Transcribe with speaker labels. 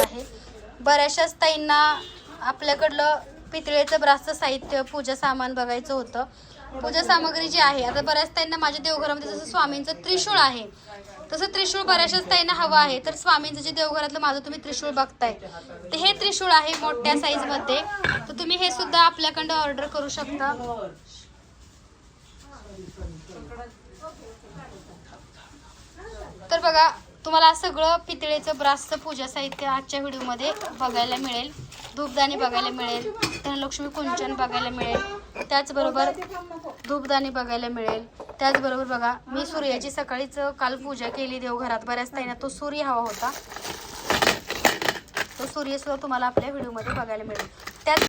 Speaker 1: आहे बऱ्याचशाच ताईंना आपल्याकडलं पितळेचं ब्रास्त साहित्य पूजा सामान बघायचं होतं. पूजा सामग्री जी आहे आता बऱ्याच ताईंना माझ्या देवघरामध्ये जसं स्वामींचं त्रिशूळ आहे तसं त्रिशूळ बऱ्याचशाच ताईंना हवं आहे. तर स्वामींचं जे देवघरातलं माझं तुम्ही त्रिशूळ बघताय तर हे त्रिशूळ आहे मोठ्या साईजमध्ये. तर तुम्ही हे सुद्धा आपल्याकडं ऑर्डर करू शकता. तर बघा तुम्हाला सगळं पितळेचं ब्रासचं पूजा साहित्य आजच्या व्हिडिओमध्ये बघायला मिळेल. धूपदाणी बघायला मिळेल. धनलक्ष्मी कुंचन बघायला मिळेल. त्याचबरोबर धूपदाणी बघायला मिळेल. त्याचबरोबर बघा मी सूर्याची सकाळीच काल पूजा केली देवघरात. बऱ्याच ताईना तो सूर्य हवा होता. तो सूर्यसुद्धा तुम्हाला आपल्या व्हिडिओमध्ये बघायला मिळेल. त्याच